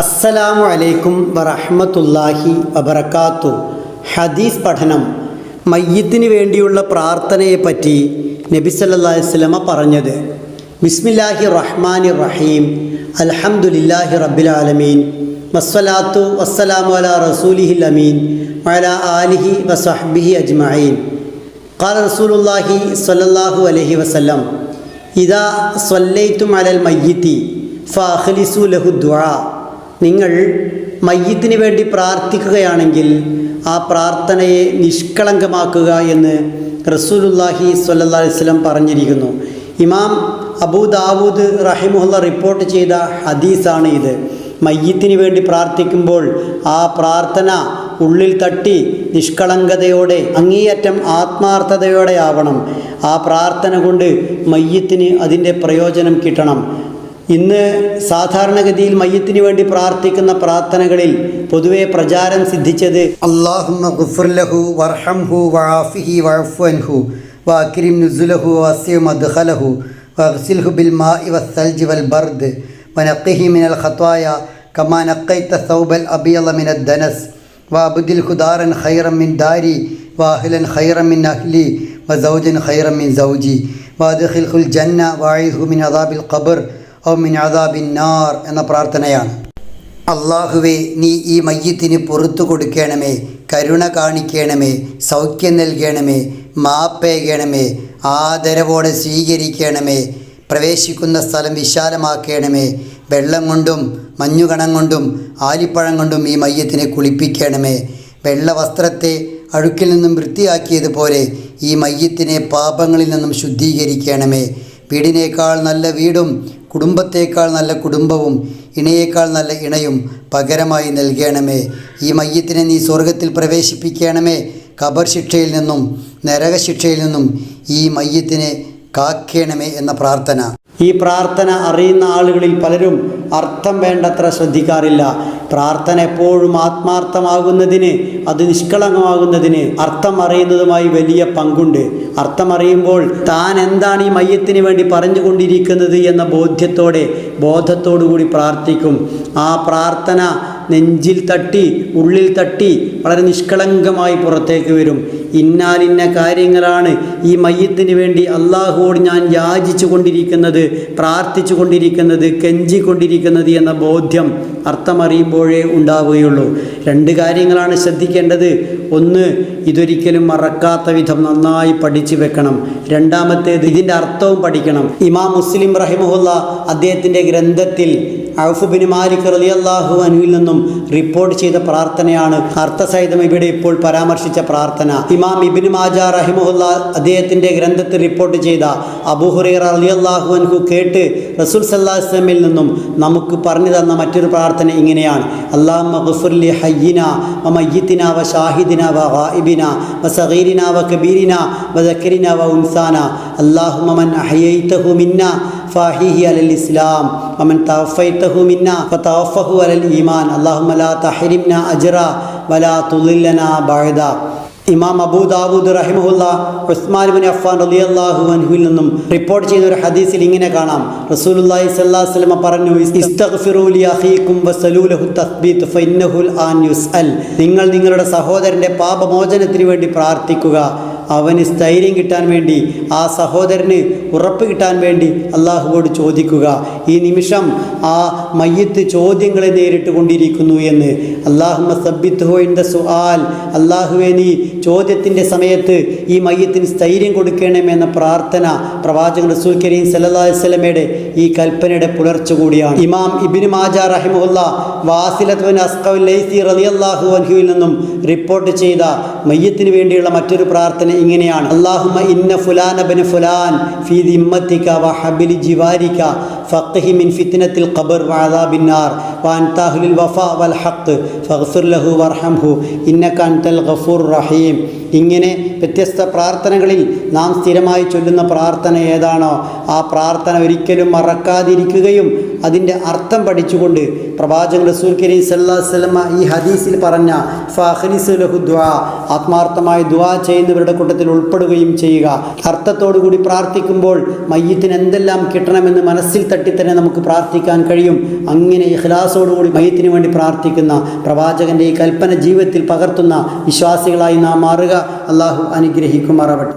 അസ്സലാമു അലൈക്കും വറഹ്മത്തുള്ളാഹി വബറകാത്തു ഹദീസ് പഠനം മയ്യത്തിന് വേണ്ടിയുള്ള പ്രാർത്ഥനയെ പറ്റി നബി സല്ലല്ലാഹു അലൈഹി വസല്ലമ പറഞ്ഞത് ബിസ്മില്ലാഹി റഹ്മാനി റഹീം അൽഹംദുലില്ലാഹി റബ്ബിൽ ആലമീൻ വസ്സലാത്തു വസ്സലാമു അലാ റസൂലിഹിൽ അമീൻ വഅലാ ആലിഹി വസഹ്ബിഹി അജ്മഈൻ قال رسول الله صلى الله عليه وسلم ഇതാ സ്വല്ലൈത്തും അലൽ മയ്യത്തി ഫാഖലിസു ലഹു ദുആ നിങ്ങൾ മയ്യത്തിന് വേണ്ടി പ്രാർത്ഥിക്കുകയാണെങ്കിൽ ആ പ്രാർത്ഥനയെ നിഷ്കളങ്കമാക്കുക എന്ന് റസൂലുല്ലാഹി വസല്ലം പറഞ്ഞിരിക്കുന്നു. ഇമാം അബൂദാവൂദ് റഹിമുല്ല റിപ്പോർട്ട് ചെയ്ത ഹദീസാണ് ഇത്. മയ്യത്തിന് വേണ്ടി പ്രാർത്ഥിക്കുമ്പോൾ ആ പ്രാർത്ഥന ഉള്ളിൽ തട്ടി നിഷ്കളങ്കതയോടെ അങ്ങേയറ്റം ആത്മാർത്ഥതയോടെ ആവണം. ആ പ്രാർത്ഥന കൊണ്ട് മയ്യത്തിന് അതിന്റെ പ്രയോജനം കിട്ടണം. ഇന്ന് സാധാരണഗതിയിൽ മയ്യത്തിന് വേണ്ടി പ്രാർത്ഥിക്കുന്ന പ്രാർത്ഥനകളിൽ പൊതുവെ പ്രചാരം സിദ്ധിച്ചത് അള്ളാഹുഹു വർഹംഹു വഫിഹി വഫൻഹു വക്രീം നുസുലഹു വസിം അദ്ഹലഹു വഹ്സിൽഹു ബിൽ ബർദ് വനഖിഹി മിനൽ ഖത്വായ കമാ നഖൈത സൗബൽ അബിയല മിനൽ ദനസ് വഅബ്ദിൽ ഖുദാരൻ ഖൈറം മിൻ ദാരി വാഹിലൻ ഖൈറം മിൻ അഹ്ലി വസൗജൻ ഖൈറം മിൻ സൗജി വഅദ്ഖിൽഹുൽ ജന്ന വഅഇദ്ഹു മിൻ അദാബിൽ ഖബർ ഔമിനാദാബിന്നാർ എന്ന പ്രാർത്ഥനയാണ്. അള്ളാഹുവെ നീ ഈ മയ്യത്തിന് പുറത്തു കൊടുക്കണമേ കരുണ കാണിക്കണമേ സൗഖ്യം നൽകണമേ മാപ്പേകണമേ ആദരവോടെ സ്വീകരിക്കണമേ പ്രവേശിക്കുന്ന സ്ഥലം വിശാലമാക്കണമേ വെള്ളം കൊണ്ടും മഞ്ഞുകണം കൊണ്ടും ആലിപ്പഴം കൊണ്ടും ഈ മയ്യത്തിനെ കുളിപ്പിക്കണമേ. വെള്ള വസ്ത്രത്തെ അഴുക്കിൽ നിന്നും വൃത്തിയാക്കിയതുപോലെ ഈ മയ്യത്തിനെ പാപങ്ങളിൽ നിന്നും ശുദ്ധീകരിക്കണമേ. വീടിനേക്കാൾ നല്ല വീടും കുടുംബത്തേക്കാൾ നല്ല കുടുംബവും ഇണയേക്കാൾ നല്ല ഇണയും പകരമായി നൽകണമേ. ഈ മയ്യത്തിനെ നീ സ്വർഗത്തിൽ പ്രവേശിപ്പിക്കണമേ. ഖബർ ശിക്ഷയിൽ നിന്നും നരകശിക്ഷയിൽ നിന്നും ഈ മയ്യത്തിനെ കാക്കണമേ എന്ന പ്രാർത്ഥന. ഈ പ്രാർത്ഥന അറിയുന്ന ആളുകളിൽ പലരും അർത്ഥം വേണ്ടത്ര ശ്രദ്ധിക്കാറില്ല. പ്രാർത്ഥന എപ്പോഴും ആത്മാർത്ഥമാകുന്നതിന് അത് നിഷ്കളങ്കമാകുന്നതിന് അർത്ഥം അറിയുന്നതുമായി വലിയ പങ്കുണ്ട്. അർത്ഥം അറിയുമ്പോൾ താൻ എന്താണ് ഈ മയ്യത്തിന് വേണ്ടി പറഞ്ഞുകൊണ്ടിരിക്കുന്നത് എന്ന ബോധ്യത്തോടെ ബോധത്തോടുകൂടി പ്രാർത്ഥിക്കും. ആ പ്രാർത്ഥന നെഞ്ചിൽ തട്ടി ഉള്ളിൽ തട്ടി വളരെ നിഷ്കളങ്കമായി പുറത്തേക്ക് വരും. ഇന്നാലിന്ന കാര്യങ്ങളാണ് ഈ മയ്യത്തിന് വേണ്ടി അള്ളാഹുവോട് ഞാൻ യാചിച്ചു കൊണ്ടിരിക്കുന്നത് പ്രാർത്ഥിച്ചു കൊണ്ടിരിക്കുന്നത് കെഞ്ചിക്കൊണ്ടിരിക്കുന്നത് എന്ന ബോധ്യം അർത്ഥമറിയുമ്പോഴേ ഉണ്ടാവുകയുള്ളൂ. രണ്ട് കാര്യങ്ങളാണ് ശ്രദ്ധിക്കേണ്ടത്. ഒന്ന് ഇതൊരിക്കലും മറക്കാത്ത വിധം നന്നായി പഠിച്ചു വെക്കണം. രണ്ടാമത്തേത് ഇതിന്റെ അർത്ഥവും പഠിക്കണം. ഇമാം മുസ്ലിം റഹിമുല്ല അദ്ദേഹത്തിന്റെ ഗ്രന്ഥത്തിൽ ഔഫുബിൻ മാലിക് റളിയല്ലാഹു അനുവിൽ നിന്നും റിപ്പോർട്ട് ചെയ്ത പ്രാർത്ഥനയാണ് അർത്ഥസഹിതം ഇവിടെ ഇപ്പോൾ പരാമർശിച്ച പ്രാർത്ഥന. ഇമാം ഇബിൻ മാജ റഹിമുല്ല അദ്ദേഹത്തിന്റെ ഗ്രന്ഥത്തിൽ റിപ്പോർട്ട് ചെയ്ത അബുഹുറൈർ റളിയല്ലാഹു അനുഹു കേട്ട് റസൂൽ അലൈഹി നിന്നും നമുക്ക് പറഞ്ഞു തന്ന മറ്റൊരു പ്രാർത്ഥന ഇങ്ങനെയാണ്. അള്ളാഹ് ഗുഫിർലി ഹയ്യിന حينا وميتنا وشاهدنا وغائبنا وصغيرنا وكبيرنا وذكرنا وأنثانا. اللهم من أحييته منا فاحيه على الإسلام ومن توفيته منا فتوفه على الإيمان. اللهم لا تحرمنا أجرا ولا تضلنا بعدا. ഇമാം അബൂദാബൂദ് റഹിമുല്ല ഉസ്മാൻ ബിൻ അഫ്ഫാൻ റളിയല്ലാഹു അൻഹുവിൽ നിന്നും റിപ്പോർട്ട് ചെയ്യുന്ന ഒരു ഹദീസിൽ ഇങ്ങനെ കാണാം. അലൈഹി വസല്ലം പറഞ്ഞു നിങ്ങൾ നിങ്ങളുടെ സഹോദരന്റെ പാപമോചനത്തിന് വേണ്ടി പ്രാർത്ഥിക്കുക. അവന് സ്ഥൈര്യം കിട്ടാൻ വേണ്ടി ആ സഹോദരന് ഉറപ്പ് കിട്ടാൻ വേണ്ടി അള്ളാഹുവോട് ചോദിക്കുക. ഈ നിമിഷം ആ മയ്യത്ത് ചോദ്യങ്ങളെ നേരിട്ട് കൊണ്ടിരിക്കുന്നു എന്ന്. അള്ളാഹുമ സബ്ബിത്ത് ഇൻ ദ അള്ളാഹുവെ നീ ചോദ്യത്തിന്റെ സമയത്ത് ഈ മയ്യത്തിന് സ്ഥൈര്യം കൊടുക്കണമെന്ന പ്രാർത്ഥന പ്രവാചകൻ റസൂൽ കരീം അലൈഹി ഈ കൽപ്പനയുടെ പുലർച്ച കൂടിയാണ്. ഇമാം ഇബിന് മാജ റഹിമുല്ല വാസിലത്ത് ബിൻ അസ്ഖവ് ലൈസി അൻഹുവിൽ നിന്നും റിപ്പോർട്ട് ചെയ്ത മയ്യത്തിന് വേണ്ടിയുള്ള മറ്റൊരു പ്രാർത്ഥന ഇങ്ങനെയാണ്. അള്ളാഹുമ ഇന്ന ഫുലാന ബിൻ ഫുലാൻ ഫീ ദിമ്മതിക വ ഹബിലി ജിവാരിക ഫഖ്ഹി മിൻ ഫിത്നത്തിൽ ഖബർ വ അദാബിന്നാർ വ അൻത അഹ്ലുൽ വഫ വൽ ഹഖ് ഫഗ്ഫിർ ലഹു വർഹംഹു ഇന്നക അൻതൽ ഗഫൂർ റഹീം. ഇങ്ങനെ വ്യത്യസ്ത പ്രാർത്ഥനകളിൽ നാം സ്ഥിരമായി ചൊല്ലുന്ന പ്രാർത്ഥന ഏതാണോ ആ പ്രാർത്ഥന ഒരിക്കലും മറക്കാതിരിക്കുകയും അതിന്റെ അർത്ഥം പഠിച്ചുകൊണ്ട് പ്രവാചകൻ റസൂൽ കരീം സല്ലാ വല്ലമ ഈ ഹദീസിൽ പറഞ്ഞ ഫഹ്ലിസുലഹു ദ്വാ ആത്മാർത്ഥമായി ദുആ ചെയ്യുന്നവരുടെ കൂട്ടത്തിൽ ഉൾപ്പെടുകയും ചെയ്യുക. അർത്ഥത്തോടു കൂടി പ്രാർത്ഥിക്കുമ്പോൾ മയ്യത്തിന് എന്തെല്ലാം കിട്ടണമെന്ന് മനസ്സിൽ തട്ടി തന്നെ നമുക്ക് പ്രാർത്ഥിക്കാൻ കഴിയും. അങ്ങനെ ഇഖ്ലാസോടുകൂടി മയ്യത്തിന് വേണ്ടി പ്രാർത്ഥിക്കുന്ന പ്രവാചകന്റെ ഈ കൽപ്പന ജീവിതത്തിൽ പകർത്തുന്ന വിശ്വാസികളായി നാം മാറുക. അള്ളാഹു അനുഗ്രഹിക്കുമാറാവട്ടെ.